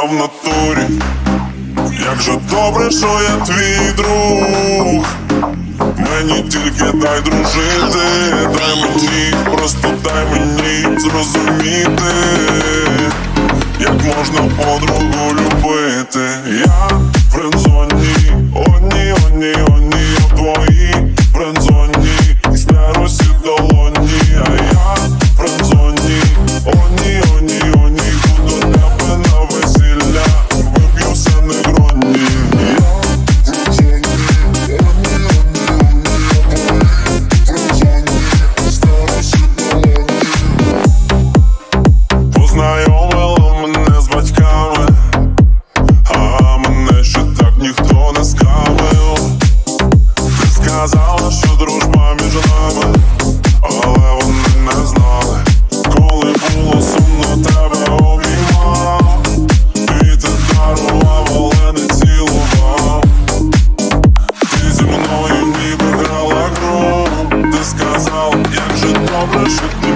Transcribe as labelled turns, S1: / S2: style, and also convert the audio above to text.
S1: а в натурі. Як же добре, що я твій друг. Мені тільки дай дружити, дай мені, просто дай мені зрозуміти, казала, що дружба між нами, але вони не знали, коли було сумно тебе обіймав, Вітер дарував, але не цілував. Ти зі мною ніби грала гру, ти сказав, як же добре, що ти.